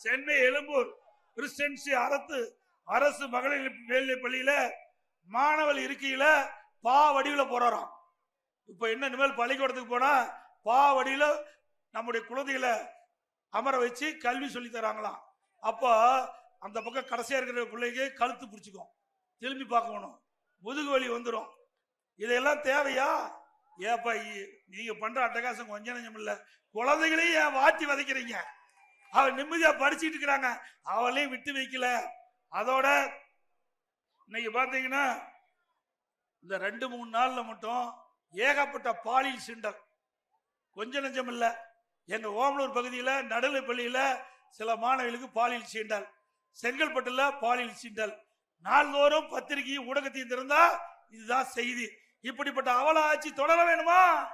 சென்னை எழும்பூர் கிறிஸ்டன்சி அரசு அரசு மகளிர் மேல்நிலை பள்ளியில மாணவர் இருக்கையில பா வடிவில் போறாராம். இப்ப என்ன இனிமேல் பள்ளிக்கூடத்துக்கு போனா பா வடியில நம்முடைய குழந்தைகளை அமர வச்சு கல்வி சொல்லி தராங்களாம். அப்போ அந்த பக்கம் கடைசியா இருக்கிற பிள்ளைக்கு கழுத்து பிடிச்சிக்கும். திரும்பி பார்க்கணும் முதுகு வலி வந்துடும் இதெல்லாம் தேவையா? ஏப்பா இ- நீங்க பண்ற அட்டகாசம் கொஞ்சம் நஞ்சம் இல்லை. குழந்தைகளையும் ஏன் வாட்டி வதைக்கிறீங்க? அவன் நிம்மதியா படிச்சிட்டு இருக்கிறாங்க. அவளையும் விட்டு வைக்கல. அதோட இன்னைக்கு பாத்தீங்கன்னா இந்த ரெண்டு மூணு நாள்ல மட்டும் ஏகப்பட்ட பாலியல் சிண்டல். கொஞ்சம் நஞ்சம் இல்ல. எங்க ஓமலூர் பகுதியில நடுநிலை பள்ளியில சில மாணவிகளுக்கு பாலியல் சீண்டல். செங்கல்பட்டுல பாலியல் சீண்டல். நாள்தோறும் பத்திரிகையும் ஊடகத்தையும் திறந்தா இதுதான் செய்தி. இப்படிப்பட்ட அவல ஆட்சி தொடர வேணுமா?